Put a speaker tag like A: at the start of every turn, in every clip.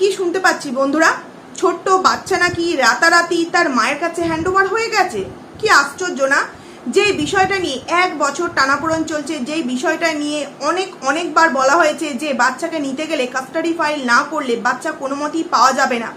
A: কি শুনতে পাচ্ছি বন্ধুরা? ছোট্ট বাচ্চা নাকি রাতারাতি তার মায়ের কাছে হ্যান্ডওভার হয়ে গেছে? কি আশ্চর্য না? যে বিষয়টা নিয়ে এক বছর টানাপোড়ন চলছে, যেই বিষয়টা নিয়ে অনেক অনেকবার বলা হয়েছে যে বাচ্চাকে নিতে গেলে কাস্টাডি ফাইল না করলে বাচ্চা কোনো মতেই পাওয়া যাবে না।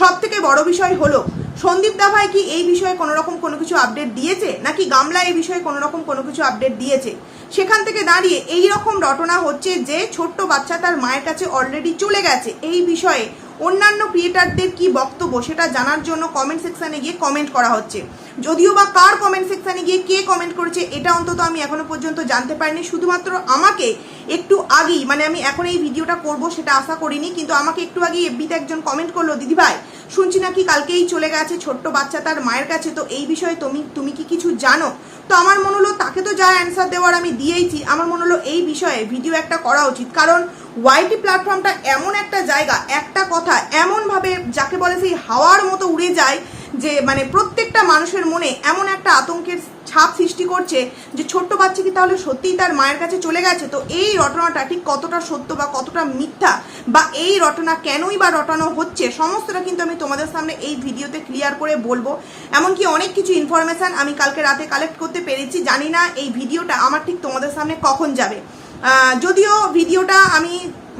A: সব থেকে বড় বিষয় হলো, সন্দীপ দা ভাই কি এই বিষয়ে কোনো রকম কোনো কিছু আপডেট দিয়েছে? নাকি গামলা এই বিষয়ে কোনো রকম কোনো কিছু আপডেট দিয়েছে? সেখান থেকে দাঁড়িয়ে এই রকম রটনা হচ্ছে যে ছোট্ট বাচ্চা তার মায়ের কাছে অলরেডি চলে গেছে। এই বিষয়ে অন্যান্য ক্রিয়েটারদের কি বক্তব্য সেটা জানার জন্য কমেন্ট সেকশানে গিয়ে কমেন্ট করা হচ্ছে। যদিও বা কার কমেন্ট সেকশানে গিয়ে কে কমেন্ট করেছে এটা অন্তত আমি এখনও পর্যন্ত জানতে পারিনি। শুধুমাত্র আমাকে একটু আগেই মানে আমি এখন এই ভিডিওটা করব সেটা আশা করিনি, কিন্তু আমাকে একটু আগেই এফবিতে একজন কমেন্ট করল, দিদিভাই শুনছি নাকি কালকেই চলে গেছে ছোট্ট বাচ্চা তার মায়ের কাছে। তো এই বিষয়ে তুমি তুমি কি কিছু জানো? তো আমার মনে হলো তাকে তো যা অ্যান্সার দেওয়ার আমি দিয়েইছি, আমার মনে হলো এই বিষয়ে ভিডিও একটা করা উচিত। কারণ ওয়াইটি প্ল্যাটফর্মটা এমন একটা জায়গা, একটা কথা এমনভাবে যাকে বলে সেই হাওয়ার মতো উড়ে যায় যে মানে প্রত্যেকটা মানুষের মনে এমন একটা আতঙ্কের ছাপ সৃষ্টি করছে যে ছোট্ট বাচ্চা কি তাহলে সত্যিই তার মায়ের কাছে চলে গেছে? তো এই রটনাটা ঠিক কতটা সত্য বা কতটা মিথ্যা? বা এই রটনা কেনই বা রটানো হচ্ছে? সমস্তটা কিন্তু আমি তোমাদের সামনে এই ভিডিওতে ক্লিয়ার করে বলব। এমনকি অনেক কিছু ইনফরমেশান আমি কালকে রাতে কালেক্ট করতে পেরেছি। জানি না এই ভিডিওটা আমার ঠিক তোমাদের সামনে কখন যাবে। যদিও ভিডিওটা আমি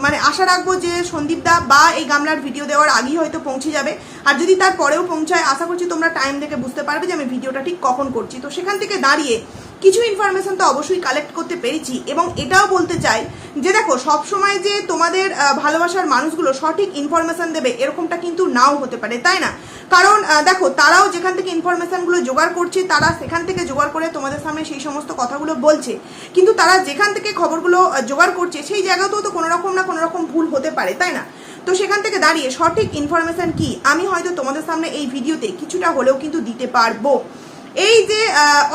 A: মানে আশা রাখব যে সন্দীপ দা বা এই গামলার ভিডিও দেওয়ার আগেই হয়তো পৌঁছে যাবে। আর যদি তার পরেও পৌঁছায়, আশা করছি তোমরা টাইম দেখে বুঝতে পারবে যে আমি ভিডিওটা ঠিক কখন করছি। তো সেখান থেকে দাঁড়িয়ে কিছু ইনফরমেশন তো অবশ্যই কালেক্ট করতে পেরেছি এবং এটাও বলতে চাই যে দেখো সব সময় যে তোমাদের ভালোবাসার মানুষগুলো সঠিক ইনফরমেশন দেবে এরকমটা কিন্তু নাও হতে পারে, তাই না? কারণ দেখো, তারাও যেখান থেকে ইনফরমেশনগুলো জোগাড় করছে, তারা সেখান থেকে জোগাড় করে তোমাদের সামনে সেই সমস্ত কথাগুলো বলছে। কিন্তু তারা যেখান থেকে খবরগুলো জোগাড় করছে, সেই জায়গাতেও তো কোনো রকম না কোনো রকম ভুল হতে পারে, তাই না? তো সেখান থেকে দাঁড়িয়ে সঠিক ইনফরমেশন কি? আমি হয়তো তোমাদের সামনে এই ভিডিওতে কিছুটা হলেও কিন্তু দিতে পারব। এই যে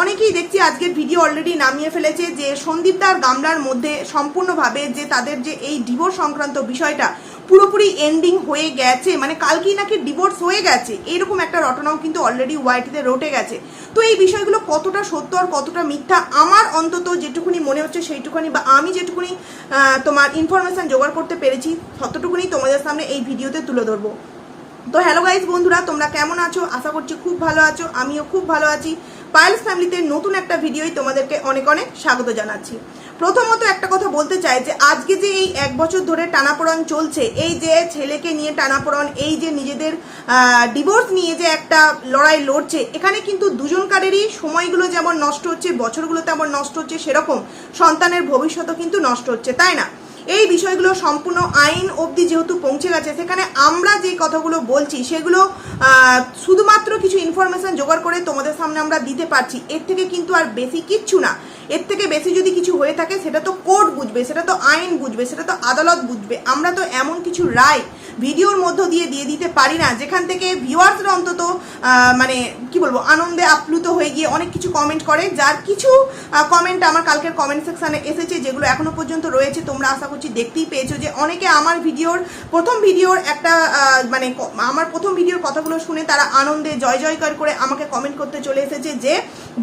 A: অনেকেই দেখছি আজকের ভিডিও অলরেডি নামিয়ে ফেলেছে যে সন্দীপদার গামলার মধ্যে সম্পূর্ণভাবে যে তাদের যে এই ডিভোর্স সংক্রান্ত বিষয়টা পুরোপুরি এন্ডিং হয়ে গেছে মানে কালকেই নাকি ডিভোর্স হয়ে গেছে, এরকম একটা রটনাও কিন্তু অলরেডি ওয়াইটিতে রটে গেছে। তো এই বিষয়গুলো কতটা সত্য আর কতটা মিথ্যা আমার অন্তত যেটুকুনি মনে হচ্ছে সেইটুকুনি বা আমি যেটুকুনি তোমার ইনফরমেশন জোগাড় করতে পেরেছি, ততটুকুনি তোমাদের সামনে এই ভিডিওতে তুলে ধরবো। তো হ্যালো গাইজ বন্ধুরা, তোমরা কেমন আছো? আশা করছি খুব ভালো আছো, আমিও খুব ভালো আছি। পায়েলস ফ্যামিলিতে নতুন একটা ভিডিওই তোমাদেরকে অনেক অনেক স্বাগত জানাচ্ছি। প্রথমত একটা কথা বলতে চাই যে, আজকে যে এই এক বছর ধরে টানাপোড়ন চলছে, এই যে ছেলেকে নিয়ে টানাপোড়ন, এই যে নিজেদের ডিভোর্স নিয়ে যে একটা লড়াই লড়ছে, এখানে কিন্তু দুজনকারেরই সময়গুলো যেমন নষ্ট হচ্ছে, বছরগুলো তেমন নষ্ট হচ্ছে, সেরকম সন্তানের ভবিষ্যৎও কিন্তু নষ্ট হচ্ছে, তাই না? এই বিষয়গুলো সম্পূর্ণ আইন অবধি যেহেতু পৌঁছে গেছে, সেখানে আমরা যে কথাগুলো বলছি, সেগুলো শুধুমাত্র কিছু ইনফরমেশান জোগাড় করে তোমাদের সামনে আমরা দিতে পারছি। এর থেকে কিন্তু আর বেশি কিচ্ছু না। এর থেকে বেশি যদি কিছু হয়ে থাকে, সেটা তো কোর্ট বুঝবে, সেটা তো আইন বুঝবে, সেটা তো আদালত বুঝবে। আমরা তো এমন কিছু রায় ভিডিওর মধ্য দিয়ে দিয়ে দিতে পারি না। যেখান থেকে ভিউয়ার্সরা অন্তত মানে কি বলব, আনন্দে আপ্লুত হয়ে গিয়ে অনেক কিছু কমেন্ট করে, যার কিছু কমেন্ট আমার কালকের কমেন্ট সেকশানে এসেছে, যেগুলো এখনও পর্যন্ত রয়েছে। তোমরা আশা করছি দেখতেই পেয়েছ যে অনেকে আমার ভিডিওর, প্রথম ভিডিওর একটা মানে আমার প্রথম ভিডিওর কথাগুলো শুনে তারা আনন্দে জয় জয়কার করে আমাকে কমেন্ট করতে চলে এসেছে যে,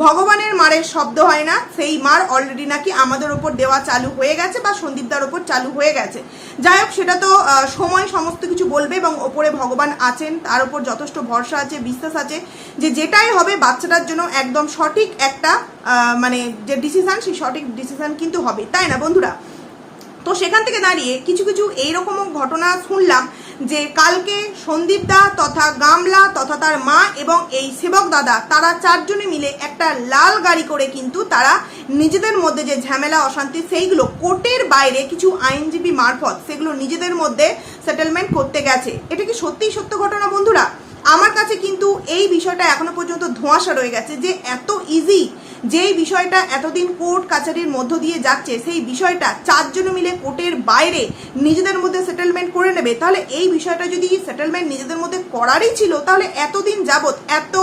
A: ভগবানের মারের শব্দ হয় না, সেই মার অলরেডি নাকি আমাদের ওপর দেওয়া চালু হয়ে গেছে বা সন্দীপদার ওপর চালু হয়ে গেছে। যাই হোক, সেটা তো সময় সমস্ত কিছু বলবে এবং ওপরে ভগবান আছেন, তার উপর যথেষ্ট ভরসা আছে, বিশ্বাস আছে যে যেটাই হবে বাচ্চাটার জন্য একদম সঠিক একটা মানে যে ডিসিশান সেই সঠিক ডিসিশান কিন্তু হবে। তাই না বন্ধুরা? তো সেখান থেকে দাঁড়িয়ে কিছু কিছু এইরকম ঘটনা শুনলাম। যে কালকে সন্দীপ দা তথা গামলা তথা তার মা এবং এই সেবক দাদা, তারা চারজনে মিলে একটা লাল গাড়ি করে কিন্তু তারা নিজেদের মধ্যে যে ঝামেলা, অশান্তি, সেইগুলো কোর্টের বাইরে কিছু আইনজীবী মারফত সেগুলো নিজেদের মধ্যে সেটেলমেন্ট করতে গেছে। এটা কি সত্যিই সত্য ঘটনা বন্ধুরা? আমার কাছে কিন্তু এই বিষয়টা এখনও পর্যন্ত ধোঁয়াশা রয়ে গেছে যে এত ইজি যেই বিষয়টা এতদিন কোর্ট কাছারির মধ্য দিয়ে যাচ্ছে, সেই বিষয়টা চারজনে মিলে কোর্টের বাইরে নিজেদের মধ্যে সেটেলমেন্ট করে নেবে। তাহলে এই বিষয়টা যদি সেটেলমেন্ট নিজেদের মধ্যে করারই ছিল, তাহলে এতদিন যাবৎ এত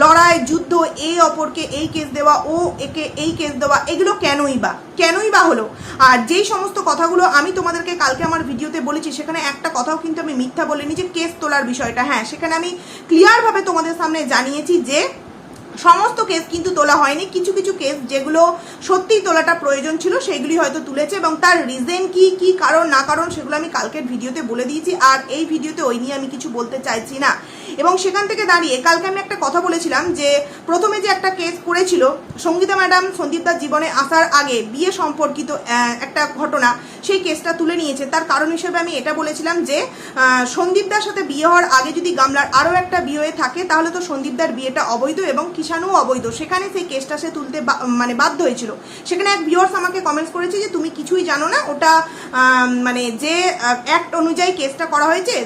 A: লড়াই, যুদ্ধ এই অপরকে এই কেস দেওয়া, ও একে এই কেস দেওয়া, এগুলো কেনই বা? কেনই বা হলো? আর যেই সমস্ত কথাগুলো আমি তোমাদেরকে কালকে আমার ভিডিওতে বলেছি, সেখানে একটা কথাও কিন্তু আমি মিথ্যা বলিনি যে কেস তোলার বিষয়টা। হ্যাঁ সেখানে আমি ক্লিয়ারভাবে তোমাদের সামনে জানিয়েছি যে সমস্ত কেস কিন্তু তোলা হয়নি। কিছু কিছু কেস যেগুলো সত্যিই তোলাটা প্রয়োজন ছিল, সেগুলি হয়তো তুলেছে এবং তার রিজেন কি কি কারণ, না কারণ, সেগুলো আমি কালকের ভিডিওতে বলে দিয়েছি। আর এই ভিডিওতে ওই নিয়ে আমি কিছু বলতে চাইছি না। এবং সেখান থেকে দাঁড়িয়ে কালকে আমি একটা কথা বলেছিলাম যে প্রথমে যে একটা কেস করেছিল সঙ্গীতা ম্যাডাম সন্দীপদার জীবনে আসার আগে বিয়ে সম্পর্কিত একটা ঘটনা, সেই কেসটা তুলে নিয়েছে। তার কারণ হিসেবে আমি এটা বলেছিলাম যে সন্দীপদার সাথে বিয়ে হওয়ার আগে যদি গামলার আরও একটা বিয়ে থাকে, তাহলে তো সন্দীপদার বিয়েটা অবৈধ এবং কিষাণও অবৈধ। সেখানে সেই কেসটা সে তুলতে মানে বাধ্য হয়েছিল। সেখানে এক ভিউয়ার্স আমাকে কমেন্টস করেছে যে, তুমি কিছুই জানো না, ওটা মানে যে অ্যাক্ট অনুযায়ী কেসটা করা হয়েছে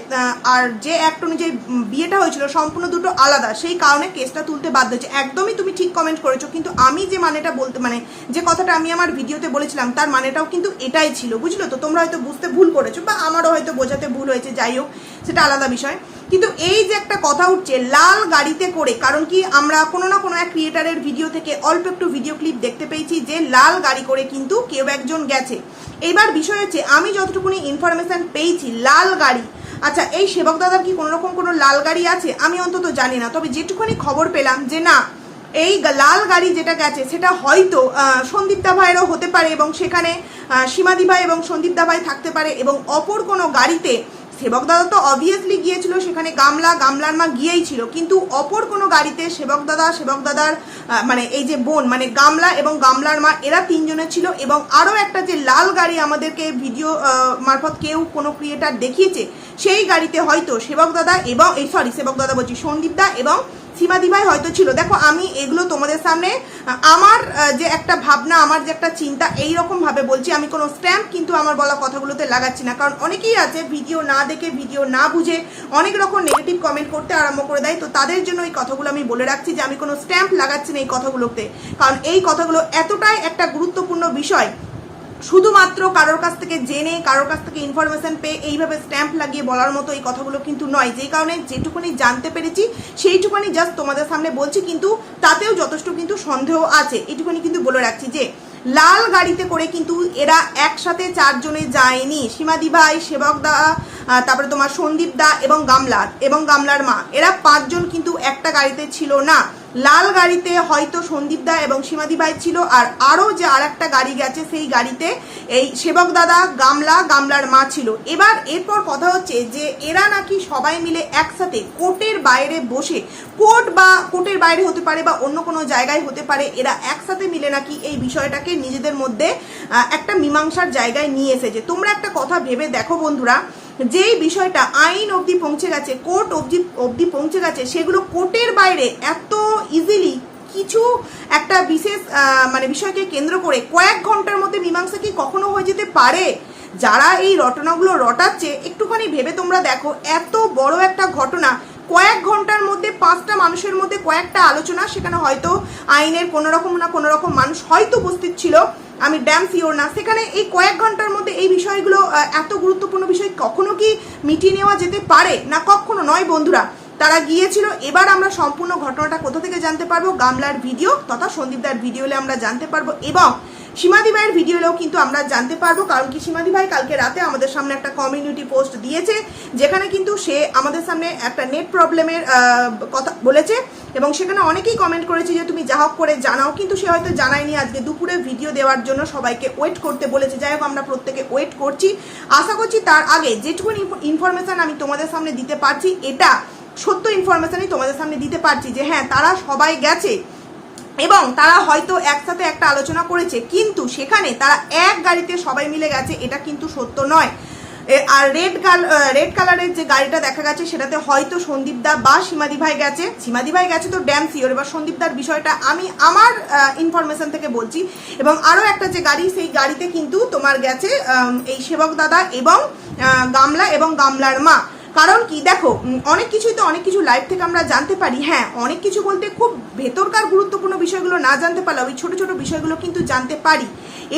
A: আর যে অ্যাক্ট অনুযায়ী বিয়েটা হয়েছিল, সম্পূর্ণ দুটো আলাদা। সেই কারণে কেসটা তুলতে বাধ্য হয়েছে। একদমই তুমি ঠিক কমেন্ট করেছ, কিন্তু আমি যে মানেটা বলতে মানে যে কথাটা আমি আমার ভিডিওতে বলেছিলাম, তার মানেটাও কিন্তু এটাই ছিল, বুঝলো তো? তোমরা হয়তো বুঝতে ভুল করেছ, বা আমারও হয়তো বোঝাতে ভুল হয়েছে, যাই হোক, সেটা আলাদা বিষয়। কিন্তু এই যে একটা কথা উঠছে লাল গাড়িতে করে কারণ কি আমরা কোনো না কোনো এক ক্রিয়েটারের ভিডিও থেকে অল্প একটু ভিডিও ক্লিপ দেখতে পেয়েছি যে লাল গাড়ি করে কিন্তু কেউ একজন গেছে। এইবার বিষয় হচ্ছে আমি যতটুকুনি ইনফরমেশন পেয়েছি লাল গাড়ি আচ্ছা এই সেবক দাদার কি কোনো রকম কোনো লাল গাড়ি আছে? আমি অন্তত জানি না তবে যেটুকুনি খবর পেলাম যে না এই লাল গাড়ি যেটা গেছে সেটা হয়তো আহ, সন্দীপদা ভাইয়েরও হতে পারে এবং সেখানে সীমাদি ভাই এবং সন্দীপদা ভাই থাকতে পারে এবং অপর কোনো গাড়িতে সেবক দাদা তো অবভিয়াসলি গিয়েছিল সেখানে গামলা, গামলার মা গিয়েই ছিল। কিন্তু অপর কোনো গাড়িতে সেবক দাদা সেবক দাদার মানে এই যে বোন মানে গামলা এবং গামলার মা, এরা তিনজনে ছিল এবং আরও একটা যে লাল গাড়ি আমাদেরকে ভিডিও মারফত কেউ কোনো ক্রিয়েটার দেখিয়েছে, সেই গাড়িতে হয়তো সেবক দাদা এবং, এই সরি সেবক দাদা বলছি, সন্দীপ দা এবং সীমাদি ভাই হয়তো ছিল। দেখো, আমি এগুলো তোমাদের সামনে, আমার যে একটা ভাবনা, আমার যে একটা চিন্তা এই রকম ভাবে বলছি। আমি কোনো স্ট্যাম্প কিন্তু আমার বলা কথাগুলোতে লাগাচ্ছি না। কারণ অনেকেই আছে, ভিডিও না দেখে, ভিডিও না বুঝে, অনেক রকম নেগেটিভ কমেন্ট করতে আরম্ভ করে দেয়। তো তাদের জন্য এই কথাগুলো আমি বলে রাখছি যে, আমি কোনো স্ট্যাম্প লাগাচ্ছি না এই কথাগুলোতে। কারণ এই কথাগুলো এতটাই একটা গুরুত্বপূর্ণ বিষয় শুধুমাত্র কারোর কাছ থেকে জেনে, কারোর কাছ থেকে ইনফরমেশন পেয়ে এইভাবে স্ট্যাম্প লাগিয়ে বলার মতো এই কথাগুলো কিন্তু নয়। যেই কারণে যেটুকুনি জানতে পেরেছি, সেইটুকুনি জাস্ট তোমাদের সামনে বলছি, কিন্তু তাতেও যথেষ্ট কিন্তু সন্দেহ আছে। এইটুকুনি কিন্তু বলে রাখছি যে, লাল গাড়িতে করে কিন্তু এরা একসাথে চারজনে যায়নি। সীমাদি ভাই, সেবক দা তারপরে তোমার সন্দীপ দা এবং গামলা এবং গামলার মা। এরা পাঁচজন কিন্তু একটা গাড়িতে ছিল না। লাল গাড়িতে হয়তো সন্দীপ দা এবং সীমাদি ভাই ছিল, আর আরও যে আর একটা গাড়ি গেছে সেই গাড়িতে এই সেবক দাদা গামলা, গামলার মা ছিল। এবার এরপর কথা হচ্ছে যে এরা নাকি সবাই মিলে একসাথে কোর্টের বাইরে বসে, কোর্ট বা কোর্টের বাইরে হতে পারে বা অন্য কোনো জায়গায় হতে পারে, এরা একসাথে মিলে নাকি এই বিষয়টাকে নিজেদের মধ্যে একটা মীমাংসার জায়গায় নিয়ে এসেছে। তোমরা একটা কথা ভেবে দেখো বন্ধুরা যেই বিষয়টা আইন অবধি পৌঁছে গেছে, কোর্ট অবধি অবধি পৌঁছে গেছে, সেগুলো কোর্টের বাইরে এত ইজিলি কিছু একটা বিশেষ মানে বিষয়কে কেন্দ্র করে কয়েক ঘণ্টার মধ্যে মীমাংসা কি কখনো হয়ে যেতে পারে? যারা এই রটনাগুলো রটাচ্ছে, একটুখানি ভেবে তোমরা দেখো, এত বড় একটা ঘটনা কয়েক ঘণ্টার মধ্যে পাঁচটা মানুষের মধ্যে কয়েকটা আলোচনা, সেখানে হয়তো আইনের কোনো রকম না কোনো রকম মানুষ হয়তো উপস্থিত ছিল। আমি ড্যাম শিওর না। সেখানে এই কয়েক ঘণ্টার মধ্যে এই বিষয়গুলো এত গুরুত্বপূর্ণ বিষয় কখনো কি মিটিয়ে নেওয়া যেতে পারে? না কখনো নয় বন্ধুরা। তারা গিয়েছিল, এবার আমরা সম্পূর্ণ ঘটনাটা কোথা থেকে জানতে পারব? গামলার ভিডিও তথা সন্দীপদার ভিডিওলে আমরা জানতে পারব। এবং সীমাদি ভাইয়ের ভিডিও হলেও কিন্তু আমরা জানতে পারব, কারণ কি সীমাদি ভাই কালকে রাতে আমাদের সামনে একটা কমিউনিটি পোস্ট দিয়েছে, যেখানে কিন্তু সে আমাদের সামনে একটা নেট প্রবলেমের কথা বলেছে এবং সেখানে অনেকেই কমেন্ট করেছে যে তুমি যা হোক করে জানাও, কিন্তু সে হয়তো জানায়নি। আজকে দুপুরে ভিডিও দেওয়ার জন্য সবাইকে ওয়েট করতে বলেছে। যাই হোক, আমরা প্রত্যেকে ওয়েট করছি। আশা করছি তার আগে যেটুকুন ইনফরমেশন আমি তোমাদের সামনে দিতে পারছি, এটা সত্য ইনফরমেশনই তোমাদের সামনে দিতে পারছি যে হ্যাঁ তারা সবাই গেছে। এবং তারা হয়তো একসাথে একটা আলোচনা করেছে, কিন্তু সেখানে তারা এক গাড়িতে সবাই মিলে গেছে, এটা কিন্তু সত্য নয়। আর রেড কাল রেড কালারের যে গাড়িটা দেখা গেছে, সেটাতে হয়তো সন্দীপ দা বা সীমাদি ভাই গেছে। সীমাদি ভাই গেছে তো ড্যাম সিওর এবার সন্দীপ দার বিষয়টা আমি আমার ইনফরমেশন থেকে বলছি। এবং আরও একটা যে গাড়ি, সেই গাড়িতে কিন্তু তোমার গেছে এই সেবক দাদা এবং গামলা এবং গামলার মা। কারণ কি দেখো অনেক কিছুই তো অনেক কিছু লাইভ থেকে আমরা জানতে পারি। হ্যাঁ অনেক কিছু বলতে খুব ভেতরকার গুরুত্বপূর্ণ বিষয়গুলো না জানতে পারলে ওই ছোট ছোট বিষয়গুলো কিন্তু জানতে পারি।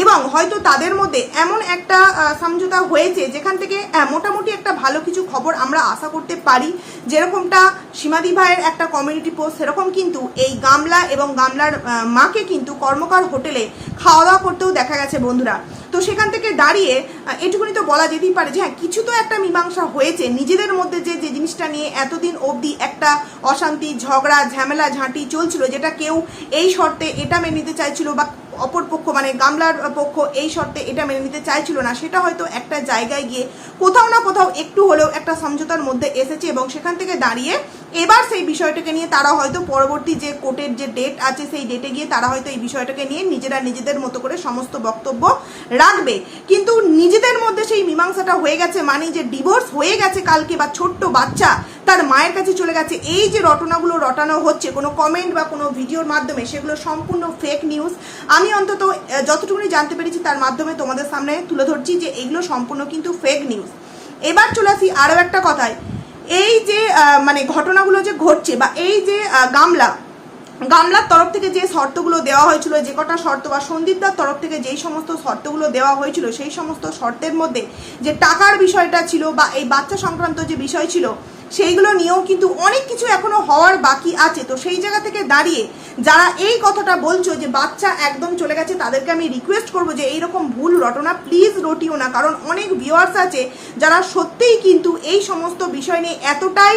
A: এবং হয়তো তাদের মধ্যে এমন একটা সমঝোতা হয়েছে যেখান থেকে আহ, মোটামুটি একটা ভালো কিছু খবর আমরা আশা করতে পারি। যেরকমটা সীমাদি ভাইয়ের একটা কমিউনিটি পোস্ট সেরকম কিন্তু এই গামলা এবং গামলার মাকে কিন্তু কর্মকার হোটেলে খাওয়া দাওয়া করতেও দেখা গেছে বন্ধুরা। তো সেখান থেকে দাঁড়িয়ে এটুকুনি তো বলা যেতেই পারে যে হ্যাঁ কিছু তো একটা মীমাংসা হয়েছে। নিজেদের মধ্যে যে যে জিনিসটা নিয়ে এতদিন অবধি একটা অশান্তি, ঝগড়া, ঝামেলা, ঝাঁটি চলছিল, যেটা কেউ এই শর্তে এটা মেনে নিতে চাইছিল বা অপর পক্ষ মানে গামলার পক্ষ এই শর্তে এটা মেনে নিতে চাইছিল না। সেটা হয়তো একটা জায়গায় গিয়ে কোথাও না কোথাও একটু হলেও একটা সমঝোতার মধ্যে এসেছে এবং সেখান থেকে দাঁড়িয়ে এবার সেই বিষয়টাকে নিয়ে তারা হয়তো পরবর্তী যে কোর্টের যে ডেট আছে সেই ডেটে গিয়ে তারা হয়তো এই বিষয়টাকে নিয়ে নিজেরা নিজেদের মতো করে সমস্ত বক্তব্য রাখবে। কিন্তু নিজেদের মধ্যে সেই মীমাংসাটা হয়ে গেছে মানে যে ডিভোর্স হয়ে গেছে কালকে বা ছোট্ট বাচ্চা তার মায়ের কাছে চলে গেছে, এই যে রটনাগুলো রটানো হচ্ছে, কোনো কমেন্ট বা কোনো ভিডিওর মাধ্যমে, সেগুলো সম্পূর্ণ ফেক নিউজ আমি অন্তত যতটুকুনি জানতে পেরেছি তার মাধ্যমে তোমাদের সামনে তুলে ধরছি যে এগুলো সম্পূর্ণ কিন্তু ফেক নিউজ এবার চলে আসি আরও একটা কথায়। এই যে মানে ঘটনাগুলো যে ঘটছে বা এই যে গামলা, গামলার তরফ থেকে যে শর্তগুলো দেওয়া হয়েছিল, যে কটা শর্ত বা সন্দীপদার তরফ থেকে যেই সমস্ত শর্তগুলো দেওয়া হয়েছিল, সেই সমস্ত শর্তের মধ্যে যে টাকার বিষয়টা ছিল বা এই বাচ্চা সংক্রান্ত যে বিষয় ছিল সেইগুলো নিয়েও কিন্তু অনেক কিছু এখনও হওয়ার বাকি আছে। তো সেই জায়গা থেকে দাঁড়িয়ে যারা এই কথাটা বলছো যে বাচ্চা একদম চলে গেছে, তাদেরকে আমি রিকোয়েস্ট করব যে এইরকম ভুল রটনা প্লিজ রটিও না। কারণ অনেক ভিউয়ার্স আছে যারা সত্যিই কিন্তু এই সমস্ত বিষয় নিয়ে এতটাই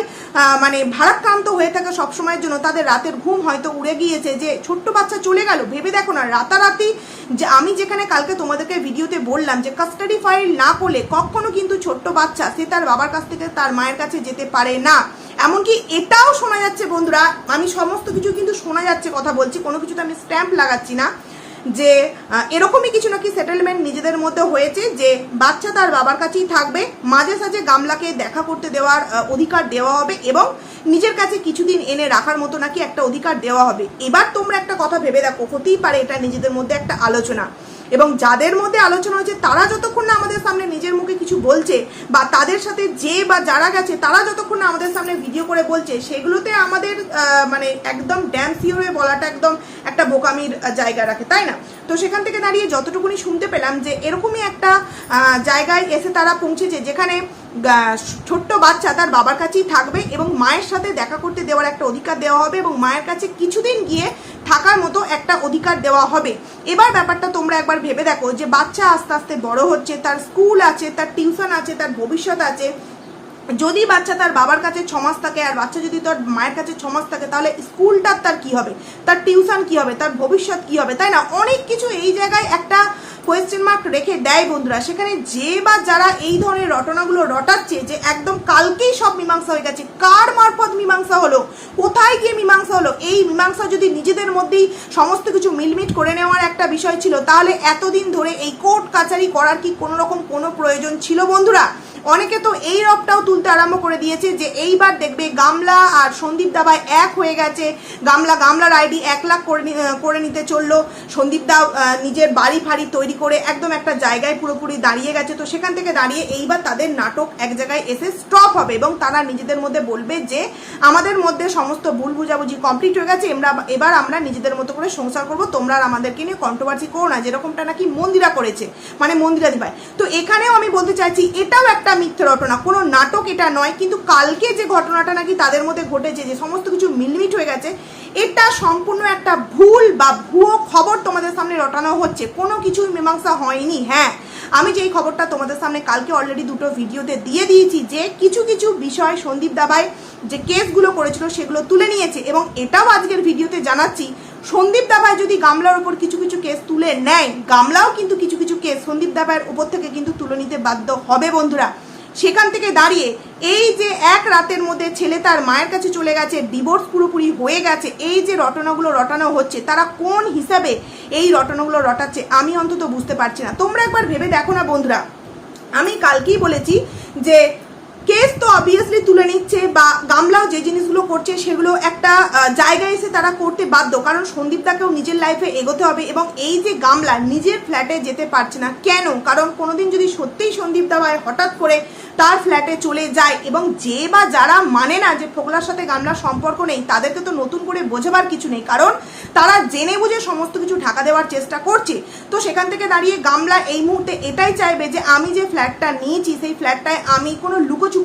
A: মানে ভারাক্রান্ত হয়ে থাকে সবসময়ের জন্য। তাদের রাতের ঘুম হয়তো উড়ে গিয়েছে যে ছোট্ট বাচ্চা চলে গেল। ভেবে দেখো না, রাতারাতি যে আমি যেখানে কালকে তোমাদেরকে ভিডিওতে বললাম যে কাস্টাডি ফাইল না করলে কখনো কিন্তু ছোট্ট বাচ্চা সে তার বাবার কাছ থেকে তার মায়ের কাছে যেতে পারে না। এমনকি এটাও শোনা যাচ্ছে বন্ধুরা, আমি সমস্ত কিছু কিন্তু শোনা যাচ্ছে কথা বলছি, কোনো কিছুতে আমি স্ট্যাম্প লাগাচ্ছি না, যে এরকমই কিছু নাকি সেটেলমেন্ট নিজেদের মধ্যে হয়েছে, যে বাচ্চা তার বাবার কাছেই থাকবে, মাঝে সাঝে গামলাকে দেখা করতে দেওয়ার অধিকার দেওয়া হবে এবং নিজের কাছে কিছুদিন এনে রাখার মতো নাকি একটা অধিকার দেওয়া হবে। এবার তোমরা একটা কথা ভেবে দেখো, হতেই পারে এটা নিজেদের মধ্যে একটা আলোচনা। এবং যাদের মধ্যে আলোচনা হচ্ছে তারা যতক্ষণ না আমাদের সামনে নিজের মুখে কিছু বলছে বা তাদের সাথে যে বা যারা গেছে, তারা যতক্ষণ না আমাদের সামনে ভিডিও করে বলছে, সেগুলোতে আমাদের মানে একদম ড্যাম ফিওর হয়ে বলাটা একদম একটা বোকামির জায়গা রাখে, তাই না? তো সেখান থেকে দাঁড়িয়ে যতটুকুনি শুনতে পেলাম যে এরকমই একটা জায়গায় এসে তারা পৌঁছেছে যেখানে ছোট্ট বাচ্চা তার বাবার কাছেই থাকবে এবং মায়ের সাথে দেখা করতে দেওয়ার একটা অধিকার দেওয়া হবে এবং মায়ের কাছে কিছুদিন গিয়ে থাকার মতো একটা অধিকার দেওয়া হবে। এবার ব্যাপারটা তোমরা একবার ভেবে দেখো যে বাচ্চা আস্তে আস্তে বড় হচ্ছে, তার স্কুল আছে, তার টিউশন আছে, তার ভবিষ্যৎ আছে। যদি বাচ্চা তার বাবার কাছে ছমাস থাকে আর বাচ্চা যদি তার মায়ের কাছে ছমাস থাকে, তাহলে স্কুলটার তার কি হবে? তার টিউশন কি হবে? তার ভবিষ্যৎ কি হবে? তাই না? অনেক কিছু এই জায়গায় একটা কোয়েশ্চেন মার্ক রেখে দেয় বন্ধুরা। সেখানে যে বা যারা এই ধরনের রটনাগুলো রটাচ্ছে যে একদম কালকেই সব মীমাংসা হয়ে গেছে, কার মারফত মীমাংসা হলো? কোথায় গিয়ে মীমাংসা হলো? এই মীমাংসা যদি নিজেদের মধ্যেই সমস্ত কিছু মিলমিট করে নেওয়ার একটা বিষয় ছিল, তাহলে এতদিন ধরে এই কোর্ট কাচারি করার কি কোনো রকম কোনো প্রয়োজন ছিল বন্ধুরা? অনেকে তো এই রবটাও তুলতে আরম্ভ করে দিয়েছে যে এইবার দেখবে গামলা আর সন্দীপ দাবায় এক হয়ে গেছে। গামলা, গামলার আইডি এক লাখ করে নিতে চলল। সন্দীপ দা নিজের বাড়ি ফাড়ি তৈরি করে একদম একটা জায়গায় পুরোপুরি দাঁড়িয়ে গেছে। তো সেখান থেকে দাঁড়িয়ে এইবার তাদের নাটক এক জায়গায় এসে স্টপ হবে এবং তারা নিজেদের মধ্যে বলবে যে আমাদের মধ্যে সমস্ত ভুল বুঝাবুঝি কমপ্লিট হয়ে গেছে আমরা এবার আমরা নিজেদের মতো করে সংসার করব। তোমরা আর আমাদেরকে নিয়ে কন্ট্রোভার্সি করো না। যেরকমটা নাকি মন্দিরা করেছে। মানে মন্দিরা দিভাই তো এখানেও আমি বলতে চাইছি, এটাও একটা মিথ্যে রটনা কোনো নাটক এটা নয়, কিন্তু কালকে যে ঘটনাটা নাকি তাদের মধ্যে ঘটেছে, যে সমস্ত কিছু মিলমিট হয়ে গেছে, এটা সম্পূর্ণ একটা ভুল বা ভুয়ো খবর তোমাদের সামনে রটানো হচ্ছে। কোনো কিছুই মীমাংসা হয়নি হ্যাঁ। আমি যেই খবরটা তোমাদের সামনে কালকে অলরেডি দুটো ভিডিওতে দিয়ে দিয়েছি, যে কিছু কিছু বিষয় সন্দীপ দাবাই যে কেসগুলো করেছিল সেগুলো তুলে নিয়েছে, এবং এটাও আজকের ভিডিওতে জানাচ্ছি সন্দীপ দাবাই যদি গামলার উপর কিছু কিছু কেস তুলে নেয়, গামলাও কিন্তু কিছু কিছু কেস সন্দীপ দাবাইয়ের উপর থেকে কিন্তু তুলে নিতে বাধ্য হবে বন্ধুরা। সেখান থেকে দাঁড়িয়ে এই যে এক রাতের মধ্যে ছেলে তার মায়ের কাছে চলে গেছে ডিভোর্স পুরোপুরি হয়ে গেছে, এই যে রটনাগুলো রটানো হচ্ছে, তারা কোন হিসাবে এই রটনাগুলো রটাচ্ছে, আমি অন্তত বুঝতে পারছি না। তোমরা একবার ভেবে দেখো না বন্ধুরা। আমি কালকেই বলেছি যে কেস তো অবভিয়াসলি তুলে নিচ্ছে বা গামলাও যে জিনিসগুলো করছে সেগুলো একটা জায়গায় এসে তারা করতে বাধ্য। কারণ সন্দীপদাকেও নিজের লাইফে এগোতে হবে এবং এই যে গামলা নিজের ফ্ল্যাটে যেতে পারছে না, কেন? কারণ কোনোদিন যদি সত্যিই সন্দীপ দাবায় হঠাৎ করে তার ফ্ল্যাটে চলে যায় এবং যে বা যারা মানে না যে ফোকলার সাথে গামলার সম্পর্ক নেই, তাদেরকে তো নতুন করে বোঝাবার কিছু নেই। কারণ তারা জেনে বুঝে সমস্ত কিছু ঢাকা দেওয়ার চেষ্টা করছে। তো সেখান থেকে দাঁড়িয়ে গামলা এই মুহূর্তে এটাই চাইবে যে আমি যে ফ্ল্যাটটা নিয়েছি, সেই ফ্ল্যাটটায় আমি কোনো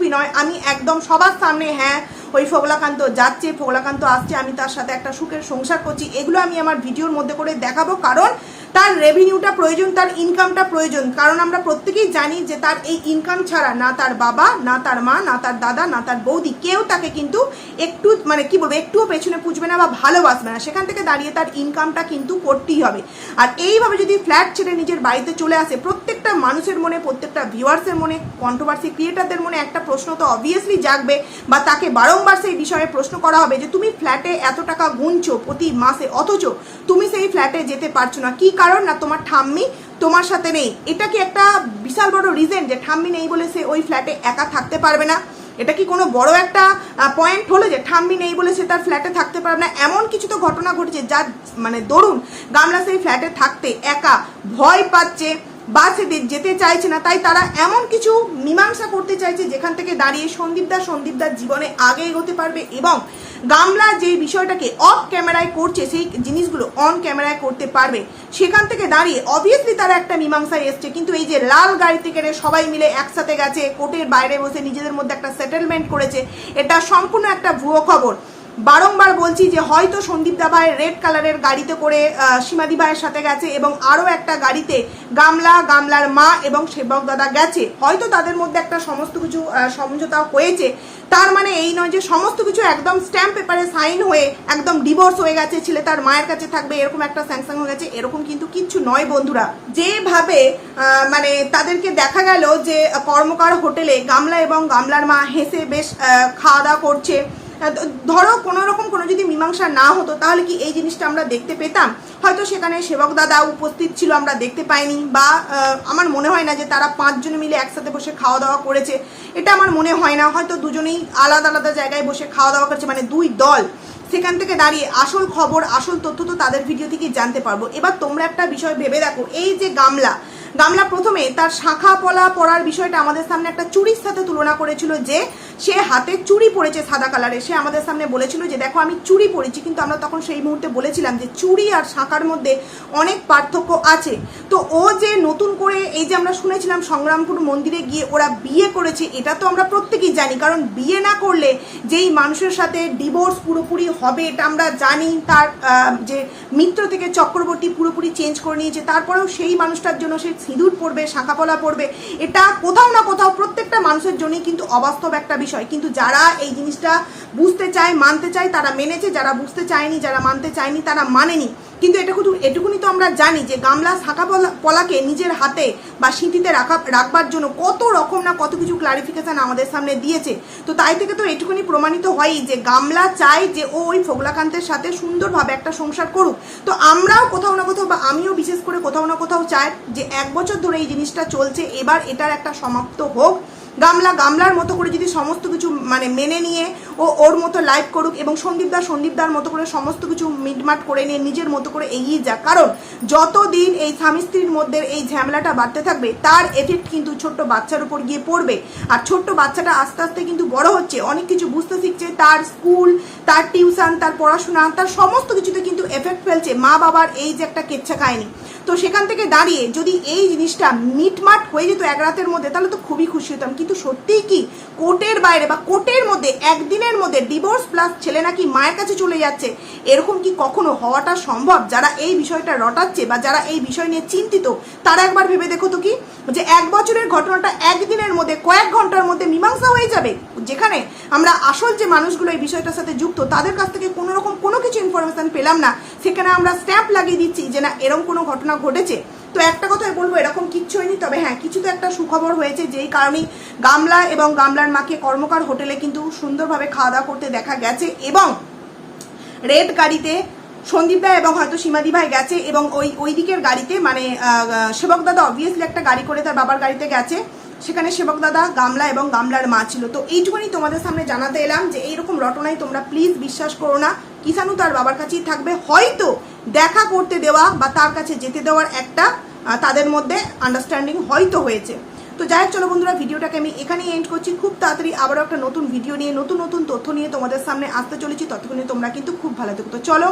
A: লুকোচুপি নয়, আমি একদম সবার সামনে হ্যাঁ ওই ফোগলাকান্ত যাচ্ছে, ফোগলাকান্ত আসছে, আমি তার সাথে একটা সুখের সংসার করছি, এগুলো আমি আমার ভিডিওর মধ্যে করে দেখাবো। কারণ তার রেভিনিউটা প্রয়োজন, তার ইনকামটা প্রয়োজন। কারণ আমরা প্রত্যেকেই জানি যে তার এই ইনকাম ছাড়া না তার বাবা, না তার মা, না তার দাদা, না তার বৌদি, কেউ তাকে কিন্তু একটু মানে কি বলব, একটুও পেছনে পুজবে না বা ভালোবাসবে না। সেখান থেকে দাঁড়িয়ে তার ইনকামটা কিন্তু করতেই হবে। আর এইভাবে যদি ফ্ল্যাট ছেড়ে নিজের বাড়িতে চলে আসে, প্রত্যেকটা মানুষের মনে, প্রত্যেকটা ভিউয়ার্সের মনে কন্ট্রোভার্সি ক্রিয়েটারদের মনে একটা প্রশ্ন তো অবভিয়াসলি জাগবে বা তাকে বারংবার সেই বিষয়ে প্রশ্ন করা হবে যে, তুমি ফ্ল্যাটে এত টাকা গুনছো প্রতি মাসে, অথচ তুমি সেই ফ্ল্যাটে যেতে পারছ না। কি কারণ না তোমার ঠাম্মি তোমার সাথে নেই। এটা কি একটা বিশাল বড় রিজন যে ঠাম্মি নেই বলে সে ওই ফ্ল্যাটে একা থাকতে পারবে না? এটা কি কোনো বড় একটা পয়েন্ট হলো যে ঠাম্মি নেই বলে সে তার ফ্ল্যাটে থাকতে পারবে না? এমন কিছু তো ঘটনা ঘটেছে যা মানে দরুন গামলা সেই ফ্ল্যাটে থাকতে একা ভয় পাচ্ছে। বা সে যেতে চাইছে না, তাই তারা এমন কিছু মীমাংসা করতে চাইছে যেখান থেকে দাঁড়িয়ে সন্দীপদা সন্দীপদার জীবনে আগে এগোতে পারবে এবং গামলা যে বিষয়টাকে অফ ক্যামেরায় করছে, সেই জিনিসগুলো অন ক্যামেরায় করতে পারবে। সেখান থেকে দাঁড়িয়ে অবভিয়াসলি তারা একটা মীমাংসায় এসছে, কিন্তু এই যে লাল গাড়িতে কেড়ে সবাই মিলে একসাথে গেছে, কোর্টের বাইরে বসে নিজেদের মধ্যে একটা সেটেলমেন্ট করেছে, এটা সম্পূর্ণ একটা ভুয়ো খবর। বারংবার বলছি যে হয়তো সন্দীপ দা ভাই রেড কালারের গাড়িতে করে সীমাদি ভাইয়ের সাথে গেছে এবং আরও একটা গাড়িতে গামলা, গামলার মা এবং সেবক দাদা গেছে। হয়তো তাদের মধ্যে একটা সমস্ত কিছু সমঝোতা হয়েছে। তার মানে এই নয় যে সমস্ত কিছু একদম স্ট্যাম্প পেপারে সাইন হয়ে একদম ডিভোর্স হয়ে গেছে, ছেলে তার মায়ের কাছে থাকবে, এরকম একটা স্যাংশন হয়ে গেছে, এরকম কিন্তু কিচ্ছু নয় বন্ধুরা। যেভাবে মানে তাদেরকে দেখা গেল যে কর্মকার হোটেলে গামলা এবং গামলার মা হেসে বেশ খাওয়া দাওয়া করছে। ধরো কোনো রকম কোনো যদি মীমাংসা না হতো, তাহলে কি এই জিনিসটা আমরা দেখতে পেতাম? হয়তো সেখানে সেবক দাদা উপস্থিত ছিল, আমরা দেখতে পাইনি, বা আমার মনে হয় না যে তারা পাঁচজন মিলে একসাথে বসে খাওয়া দাওয়া করেছে। এটা আমার মনে হয় না। হয়তো দুজনেই আলাদা আলাদা জায়গায় বসে খাওয়া দাওয়া করছে মানে দুই দল। সেখান থেকে দাঁড়িয়ে আসল খবর, আসল তথ্য তো তাদের ভিডিও থেকেই জানতে পারব। এবার তোমরা একটা বিষয় ভেবে দেখো। এই যে গামলা গামলা প্রথমে তার শাখা পলা পরার বিষয়টা আমাদের সামনে একটা চুরির সাথে তুলনা করেছিল যে সে হাতে চুড়ি পরেছে সাদা কালারে। সে আমাদের সামনে বলেছিল যে, দেখো, আমি চুড়ি পরেছি। কিন্তু আমরা তখন সেই মুহূর্তে বলেছিলাম যে চুড়ি আর শাখার মধ্যে অনেক পার্থক্য আছে। তো ও যে নতুন করে এই যে আমরা শুনেছিলাম সংগ্রামপুর মন্দিরে গিয়ে ওরা বিয়ে করেছে, এটা তো আমরা প্রত্যেকেই জানি। কারণ বিয়ে না করলে যেই মানুষের সাথে ডিভোর্স পুরোপুরি হবে এটা আমরা জানি। তার যে মিত্র থেকে চক্রবর্তী পুরোপুরি চেঞ্জ করে নিয়েছে। তারপরেও সেই মানুষটার জন্য সে সিঁদুর পড়বে শাঁখাপলা পড়বে এটা কোথাও না কোথাও প্রত্যেকটা মানুষের জন্যই কিন্তু অবাস্তব একটা বিষয়। কিন্তু যারা এই জিনিসটা বুঝতে চায়, মানতে চায়, তারা মেনেছে, যারা বুঝতে চায়নি, যারা মানতে চায়নি, তারা মানেনি। কিন্তু এটুকু এটুকুনি তো আমরা জানি যে গামলা পলা- পলাকে নিজের হাতে বা সিঁথিতে রাখা রাখবার জন্য কত রকম না কত কিছু ক্লারিফিকেশান আমাদের সামনে দিয়েছে। তো তাই থেকে তো এটুকুনি প্রমাণিত হয়ই যে গামলা চায় যে ও ওই ফোগলাকান্তের সাথে সুন্দরভাবে একটা সংসার করুক। তো আমরাও কোথাও না কোথাও বা আমিও বিশেষ করে কোথাও না কোথাও চাই যে এক বছর ধরে এই জিনিসটা চলছে, এবার এটার একটা সমাপ্ত হোক। গামলা গামলার মতো করে যদি সমস্ত কিছু মানে মেনে নিয়ে ও ওর মতো লাইভ করুক এবং সন্দীপদার সন্দীপদার মতো করে সমস্ত কিছু মিটমাট করে নিয়ে নিজের মতো করে এগিয়ে যাক। কারণ যতদিন এই স্বামী স্ত্রীর মধ্যে এই ঝামেলাটা বাড়তে থাকবে, তার এফেক্ট কিন্তু ছোট্ট বাচ্চার উপর গিয়ে পড়বে। আর ছোট্ট বাচ্চাটা আস্তে আস্তে কিন্তু বড় হচ্ছে, অনেক কিছু বুঝতে শিখছে, তার স্কুল তার টিউশন তার পড়াশোনা, তার সমস্ত কিছুতে কিন্তু এফেক্ট ফেলছে। মা বাবার এই যে একটা কেচ্ছা খায়নি। তো সেখান থেকে দাঁড়িয়ে যদি এই জিনিসটা মিটমাট হয়ে যেত এক রাতের মধ্যে, তাহলে তো খুবই খুশি হতাম। কিন্তু সত্যিই কি? কোর্টের বাইরে বা কোর্টের মধ্যে একদিনের মধ্যে ডিভোর্স প্লাস ছেলে নাকি মায়ের কাছে চলে যাচ্ছে, এরকম কি কখনো হওয়াটা সম্ভব? যারা এই বিষয়টা রটাচ্ছে বা যারা এই বিষয় নিয়ে চিন্তিত, তারা একবার ভেবে দেখো তো কি? যে এক বছরের ঘটনাটা একদিনের মধ্যে, কয়েক ঘণ্টার মধ্যে মীমাংসা হয়ে যাবে। যেখানে আমরা আসল যে মানুষগুলো এই বিষয়টার সাথে যুক্ত, তাদের কাছ থেকে কোনো রকম কোনো কিছু ইনফরমেশন পেলাম না। সেখানে আমরা স্ট্যাম্প লাগিয়ে দিচ্ছি যে না এরকম কোনো ঘটনা ঘটেছে। তো একটা কথাই বলব, এরকম কিচ্ছু হয়নি। তবে হ্যাঁ কিছু তো একটা সুখবর হয়েছে যেই কারণেই গামলা এবং গামলার মাকে কর্মকার হোটেলে কিন্তু সুন্দরভাবে খাওয়া দাওয়া করতে দেখা গেছে এবং রেড গাড়িতে সন্দীপ দা এবং হয়তো সীমাদি ভাই গেছে এবং ওই ওই দিকের গাড়িতে মানে সেবক দাদা অবভিয়াসলি একটা গাড়ি করে তার বাবার গাড়িতে গেছে। সেখানে সেবক দাদা, গামলা এবং গামলার মা ছিল। তো এইটুকুনি তোমাদের সামনে জানাতে এলাম যে এইরকম রটনায় তোমরা প্লিজ বিশ্বাস করো না। কিষানু তার বাবার কাছেই থাকবে। হয়তো দেখা করতে দেওয়া বা তার কাছে যেতে দেওয়ার একটা তাদের মধ্যে আন্ডারস্ট্যান্ডিং হয়তো হয়েছে। তো যাই হোক, চলো বন্ধুরা, ভিডিওটাকে আমি এখানেই এন্ড করছি। খুব তাড়াতাড়ি আবারও একটা নতুন ভিডিও নিয়ে, নতুন নতুন তথ্য নিয়ে তোমাদের সামনে আসতে চলেছি। ততক্ষণে তোমরা কিন্তু খুব ভালো থাকো। তো চলো